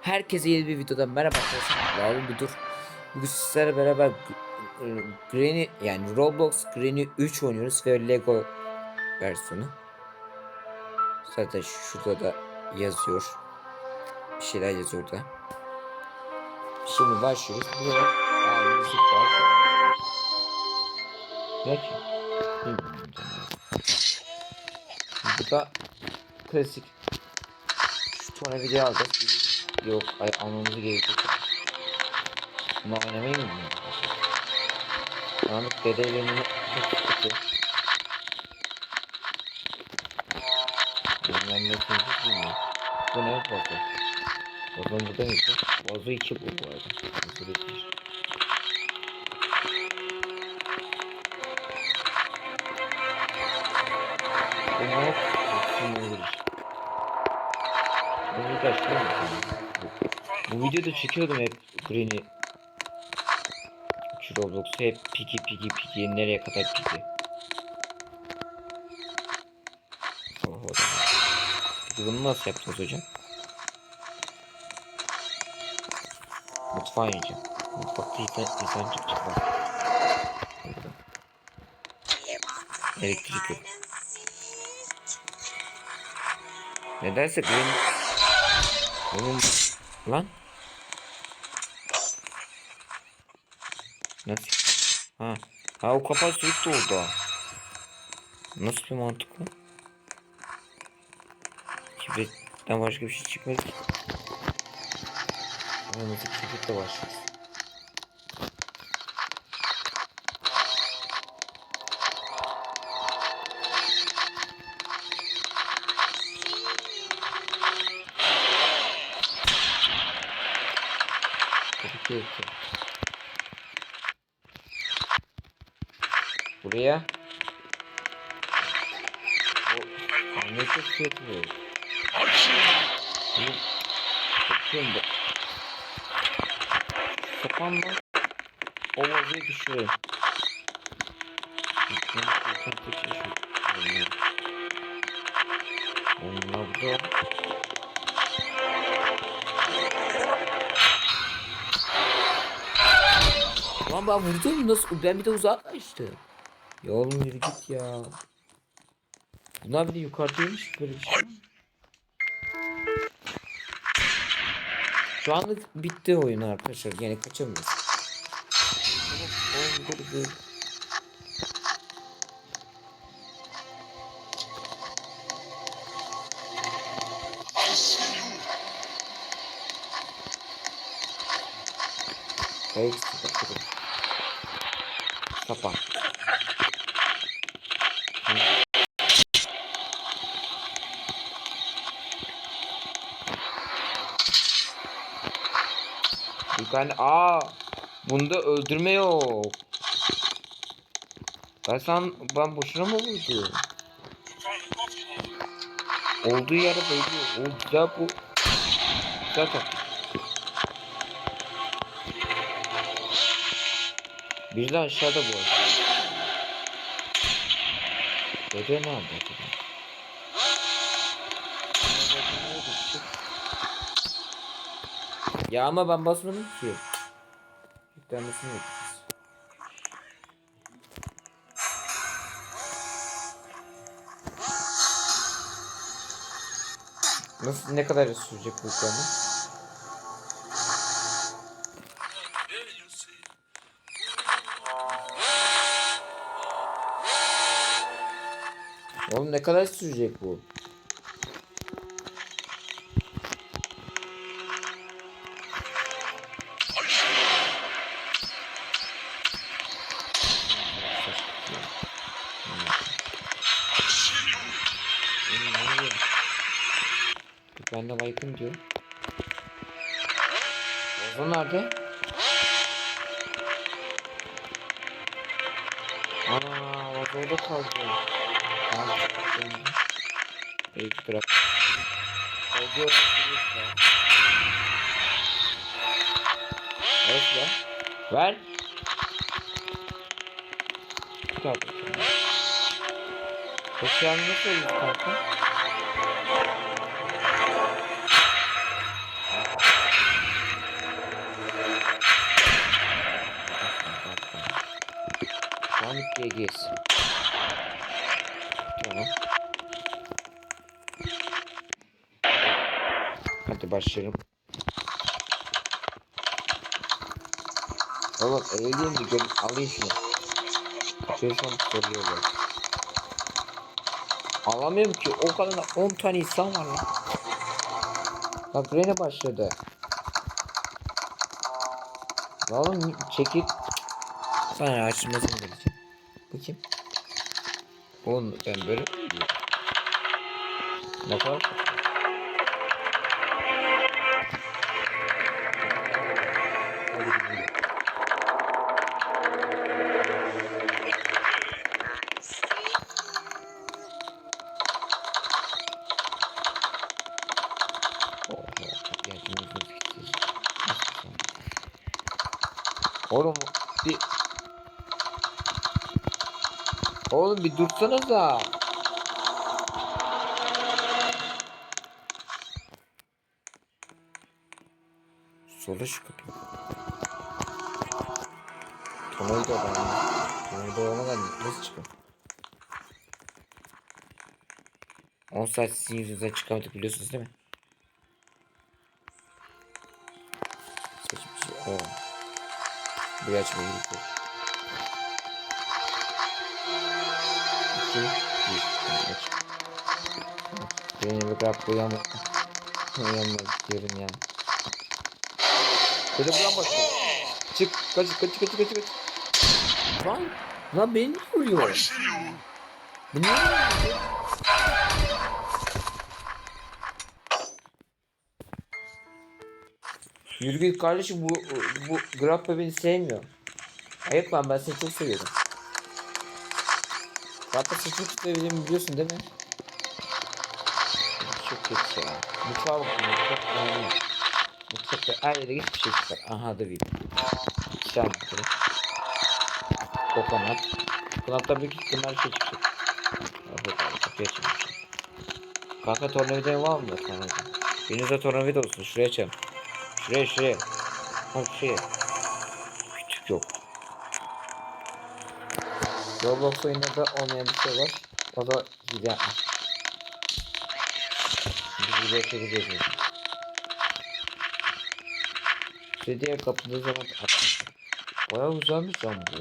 Herkese yeni bir videodan merhaba arkadaşlar. Abi bir dur. Bugün sizlerle beraber e, Granny yani Roblox Granny 3 oynuyoruz ve Lego versiyonu. Zaten şurada da yazıyor. Bir şeyler yazıyor da. Şimdi başlıyoruz. Burada Aa, Bu da klasik. Sonra video alacağız. Yok ay almamızı gerekiyor. Bunu oynamayı mı bilmiyorum? Karanlık dede elini çok sıkıntı. Bilmem ne sözü bilmiyorum. Bu ne vazo? Vazo burada mıydı? Vazo 2 bu bu arada. Vazo 2. Bu ne? Hepsini verir. Bunu da açtırır mısın? Bu videoda çekiyordum hep Green'i. Şu Roblox'u hep piki piki piki nereye kadar piki. Oh, o da. Peki bunu nasıl yaptınız hocam? Mutfağa ineceğim. Mutfakta insan, insan çıkacak bak. Elektrik yok. Nedense. Oğlum... Lan? Nasıl? Ha. Ha o kapağı sürekli oldu. Nasıl bir mantık bu? Kibritten başka bir şey çıkmadı ki. Ama nasıl kibritle başlıyoruz? Tabii ki Buraya. O ne çok şey yapıyor. Bunu bakıyorum da. Kapanma. O vaziyet düşürüyor. Onlar burada. Lan ben vurdum nasıl? Ben bir de uzaklaştım. Ya oğlum yürü git ya. Bunlar bir de yukarıdaymış böyle bir şey. Şu anlık bitti oyun arkadaşlar. Yani kaçamayız. Oğlum, tane aa bunda öldürme yok. Ben san ben boşuna mı vurdum? Olduğu yere bayılıyor. O güzel bu. Güzel taktik. Bir de aşağıda bu arada. Dede nerede acaba? Ya ama ben basmadım ki. Yüklenmesini yapacağız. Nasıl ne kadar sürecek bu yüklenme? Oğlum ne kadar sürecek bu? Baygın diyor. Ozan nerede? Ana orada kaldı. Tamam, çıktım. İyi bırak. Oldu ya. Evet lan. Ver. Kalk. Eşyanı nasıl alıyorsun kanka? GG's. Tamam. Hadi başlayalım. Oğlum eğileyim de gel alayım şunu. Soruyorlar. Alamıyorum ki o kadar 10 tane insan var lan. Bak Rene başladı. Oğlum çekil. Sana açmasını vereceğim. Bu kim? Oğlum ben böyle mi diyorum? Ne kadar Oğlum bir dursanıza. Sola şu kapıyı. Tonayı da ben. Tonayı da olmadan nasıl çıkıyor? 10 saat sizin yüzünüzden çıkamadık biliyorsunuz değil mi? Seçmiş. O. Buraya açmaya gerek. Beni bir bırak uyanma. Uyanma diyorum yani. Böyle buradan başlıyor. Çık. Kaç kaç kaç kaç kaç. Lan. Lan beni niye vuruyor? Bu niye vuruyor? Yürü git kardeşim bu bu Grappa beni sevmiyor. Ayıp lan ben seni çok seviyorum. Grappa seni çok sevdiğimi biliyorsun değil mi? Çok kötü ya. Mutfağa bakın mutfak önemli. Mutfakta her yere git bir şey çıkar. Aha da bir. Tane kere. Kokonat. Kokonattan büyük ihtimal şey çıkacak. Evet abi kapıyı açayım. Kanka tornavida var mı? Tornavida. Birinize tornavida olsun. Şuraya açalım. Şuraya şuraya. Ha şuraya. Küçük yok. Roblox oyununda olmayan bir şey var. O da hile yapmak. Çekeceğiz. yani. Şey diye kapıda zaman at. Baya güzelmiş lan bu.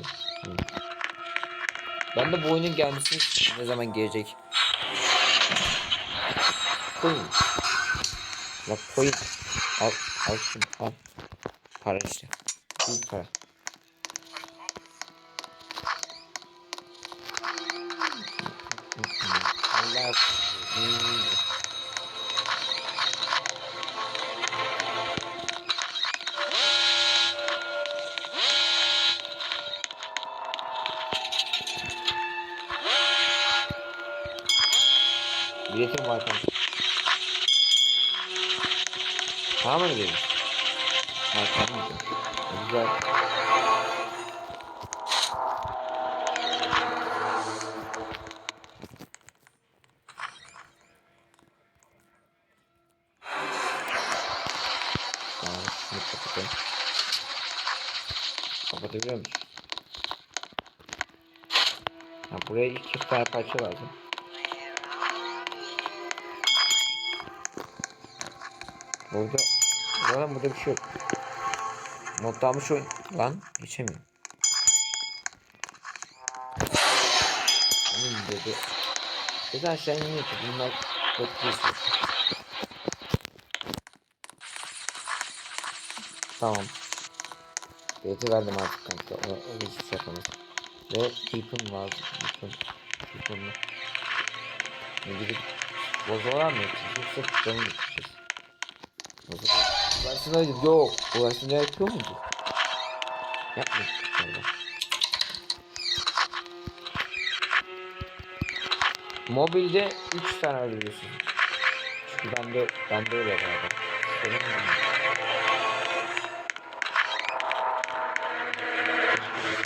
Hı. Ben de bu oyunun gelmesini ne zaman gelecek. Koyun. Bak koyun. Al, al şunu al. Para işte. Büyük para. Biletim var kanka. Tamam mı dedim? Ha tamam. Güzel. Kapatabiliyor musun? Ha, buraya çift tane parça lazım. Burada, burada, burada bir şey yok. Modlanmış oyun. Lan geçemiyorum. Onun dedi. Dedi aşağı iniyor ki bunlar bekliyorsun. Tamam. Bileti verdim artık kanka. O, o hiçbir şey yapamaz. Ve Beacon lazım. Beacon. Beacon'la. Ne gidip bozalar mı? Yoksa canım gideceğiz. Versiyonu öyle yok. Versiyonu yapıyor muydu? Yapmıyor. Mobilde 3 tane öldürüyorsun. Çünkü bende bende öyle galiba. Benim mi?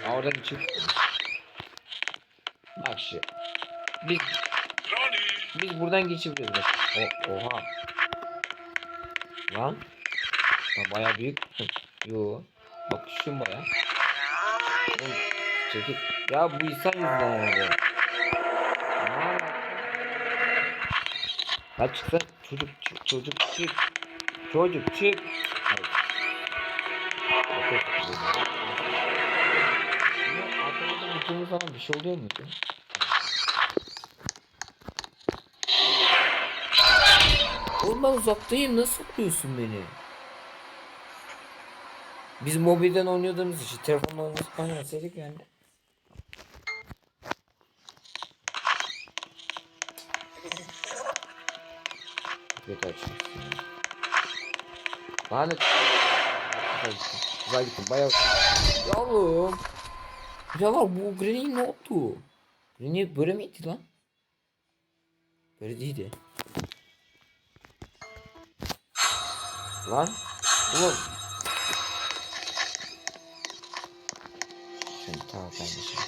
Oradan. Bak şu. Biz biz buradan geçebiliyoruz. O, oha. Lan. Lan baya büyük. Yo. Bak şu baya. Oğlum, Çekil. Ya bu insan yüzünden oldu. Ne alaka? Hadi çık lan. Çocuk çık. Çocuk çık. Çocuk çık. Hayır. Yok. Ama arkadan vurduğumuz zaman bir şey ben uzaktayım nasıl vuruyorsun beni? Biz mobilden oynadığımız için telefonla oynas- oynasaydık yani. Bir açmışsın. Lanet. Güzel gittim. Bayağı. Ya oğlum. Ya var bu Granny ne oldu? Granny böyle miydi lan? Böyle değildi. Lan. Oğlum. Şimdi tamam kardeşim.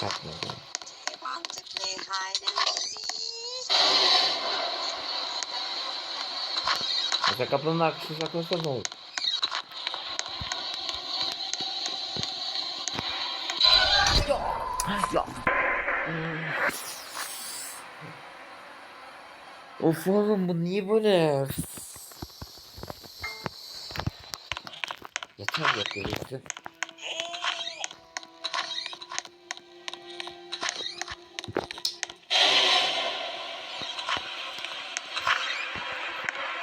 Satmadım. And seek? Mesela kapının arkasına saklanırsa ne olur? Of oğlum bu niye böyle? Yeter yapıyor yeter.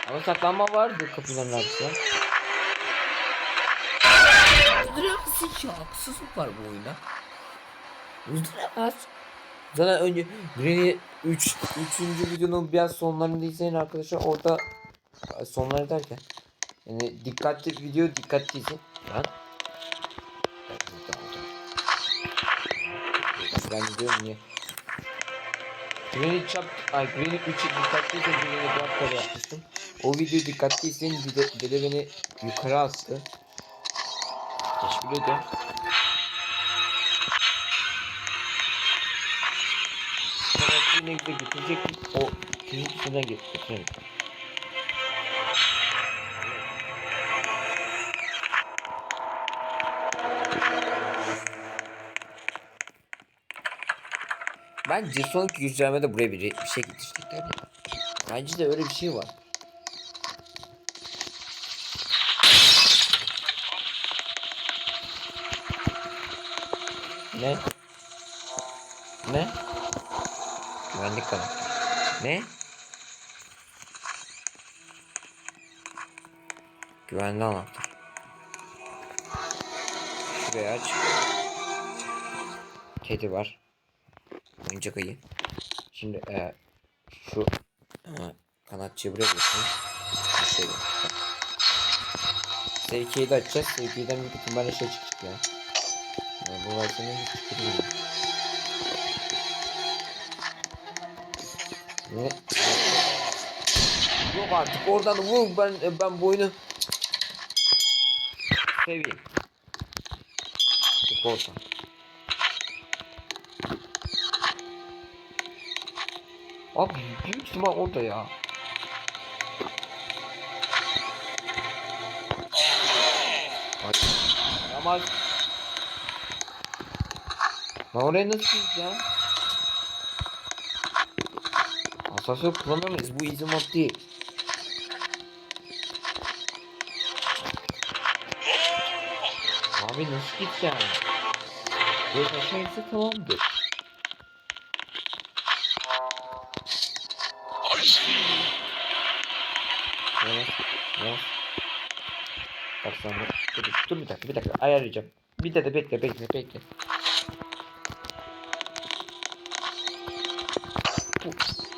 Ama saklanma vardı kapıların arkasında. Öldüremezsin ki haksızlık var bu oyunda. Öldüremez. Zaten önce Granny 3 3. videonun biraz sonlarını izleyin arkadaşlar orada e, sonları derken yani dikkatli video dikkatli izleyin. Lan. Ben gidiyorum niye? Granny çap, ay Granny 3'ü dikkatli izleyin Granny hafta yapmıştım. O videoyu dikkatli izleyin dede, dede beni yukarı astı. Teşekkür ederim. Yine de götürecektim. O üstünden götürelim. Bence sonraki güncellemede buraya bir, bir şey getirecekler ya. Bence de öyle bir şey var. Ne? Ne? Güvenlik kanatı. Ne? Güvenli anahtar. Şurayı aç. Kedi var. Oyuncak ayı. Şimdi e, şu e, kanatçıyı buraya. Bir şey. Sevkiyi de açacağız. Sevkiyden büyük ihtimalle şey çıkacak ya. Yani bu versiyonu hiç çıkmıyor. Ne? Yok artık oradan vur ben ben bu oyunu seveyim. Çık oradan. Abi büyük ihtimal orada ya. Hadi. Ama ben oraya nasıl gideceğim? Asansör kullanamayız. Bu easy mod değil. Abi nasıl gideceğim? Göz aşağı inse tamamdır. Yavaş, yavaş. Bak. Dur, dur, dur bir dakika, bir dakika. Ayarlayacağım. Bir de de bekle, bekle, bekle.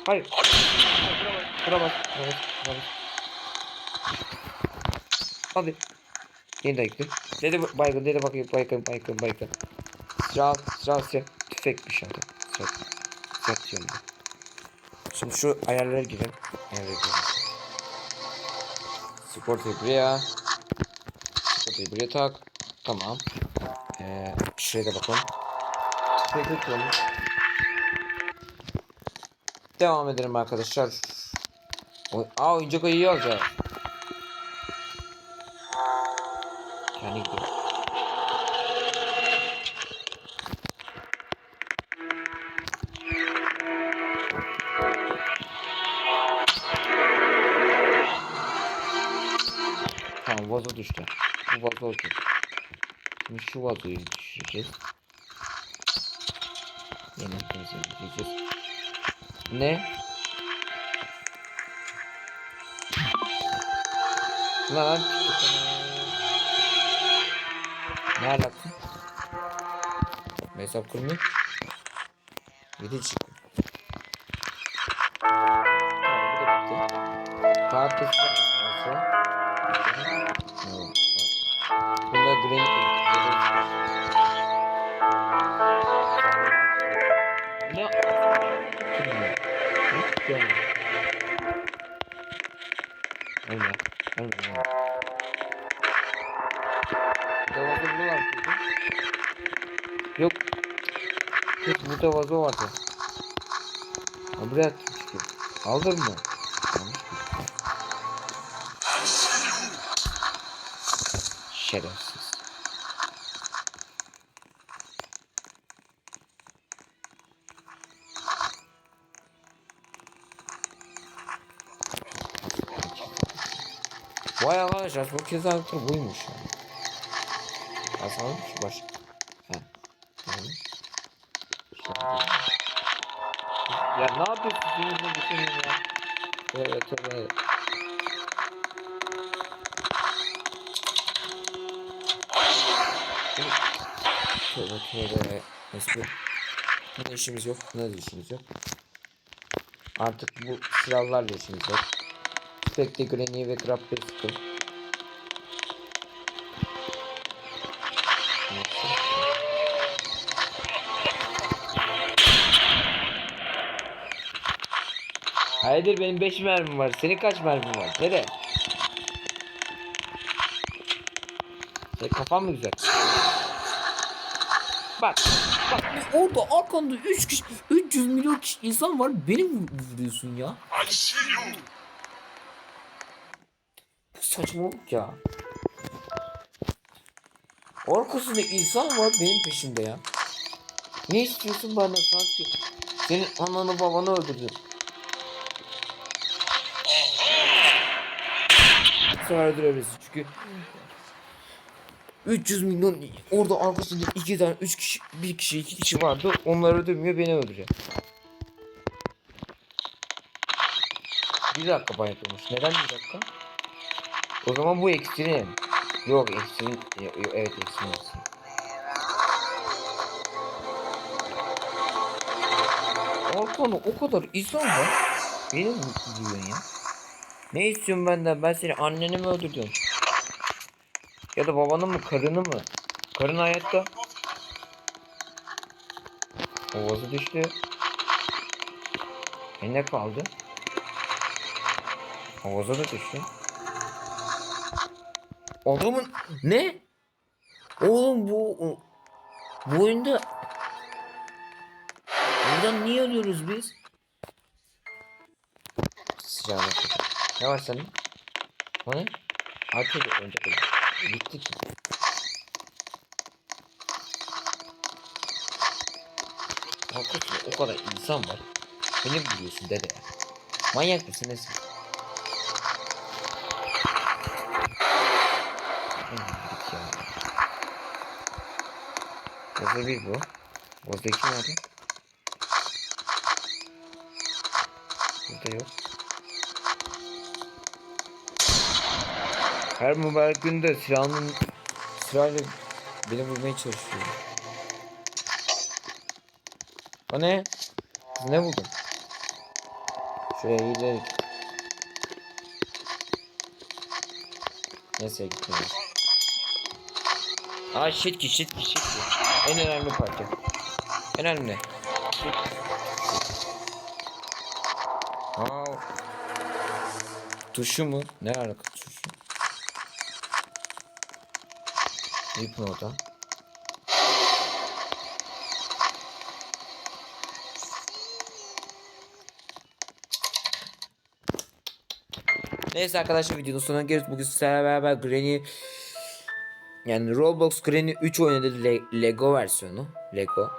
Hayır. Bura bak, bura bak, bura bak. Hadi. Yeni de gitti. Dede baygın, dede bakayım, baygın, baygın, baygın. Sıra, sıra, sıra. Tüfekmiş adı. Sıra, sıra ben. Şimdi şu ayarlara girelim. Ayarlara girelim. Sigortayı buraya. Sigortayı buraya tak. Tamam. Ee, şuraya da bakalım. Tüfeği tutalım. Devam edelim arkadaşlar. O Aa oyuncak ayıyı alacağız. Yani. Tamam vazo düştü. Bu vazo okey. Şimdi şu vazoyu düşüreceğiz. Yeni temizleyeceğiz. Ne? Lan Ne alaka? Hesap kurmuyor. Tamam bu da bitti. Tatil nasıl? Hiç görmedim. Ölme. Ölme. ölme. Burada vazo burada var mıydı? Yok. Yok burada vazo vardı. Ha buraya attım çünkü. Aldın mı? Almış mı? Şerefsiz. Arkadaşlar bu kez artık buymuş yani. Asalım şu baş. Ya ne yapıyorsun sinirle düşünün ya. Tövbe tövbe. Tövbe tövbe. Neyse. Buna işimiz yok. Da işimiz yok. Artık bu silahlarla işimiz yok. Spectre Granny ve Grab sıkın. Hayırdır benim 5 mermim var. Senin kaç mermin var? Nere? Senin kafan mı güzel? Bak. Bak orada arkanda 3 kişi 300 milyon kişi insan var. Beni vur- vuruyorsun ya. Bu saçmalık ya. Arkasında insan var benim peşimde ya. Ne istiyorsun benden sanki? Senin ananı babanı öldürdüm. Sen öldürebilirsin çünkü 300 milyon orada arkasında iki tane üç kişi bir kişi iki kişi vardı onları öldürmüyor beni öldürüyor. Bir dakika bayatlamış. Neden bir dakika? O zaman bu ekstrem. Yok ekstrem. Evet ekstrem. Arkanda o kadar insan var. Beni mi diyorsun ya? Ne istiyorsun benden? Ben seni anneni mi öldürdüm? Ya da babanı mı, karını mı? Karın hayatta. Ovası düştü. E ne kaldı? Ovaza da düştü. Adamın ne? Oğlum bu bu oyunda Buradan niye ölüyoruz biz? Kadar. Ne var senin? O ne? Artık önce Bitti ki. Hakikaten o kadar insan var. Beni mi buluyorsun dede ya? Manyak mısın nesin? Boza bir bu. Boza iki nerede? Burada yok. Her mübarek günde silahının silahla beni vurmaya çalışıyor. O ne? Siz ne buldun? Şuraya gidelim. Neyse gitmiyoruz. Aa shit ki shit ki shit ki. En önemli parça. En önemli. Aa. Tuşu mu? Ne alaka tuşu? Hipnoda. Neyse arkadaşlar videonun sonuna geliyoruz. Bugün sizlerle beraber Granny yani Roblox Granny 3 oynadı Le- Lego versiyonu. Lego.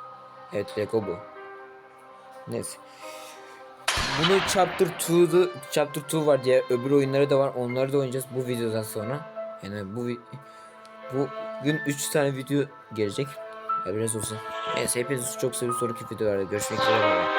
Evet Lego bu. Neyse. Bunu Chapter 2'da Chapter 2 var diye öbür oyunları da var. Onları da oynayacağız bu videodan sonra. Yani bu bu gün 3 tane video gelecek. Biraz olsun. Neyse hepinizi çok seviyorum. Sonraki videolarda görüşmek üzere.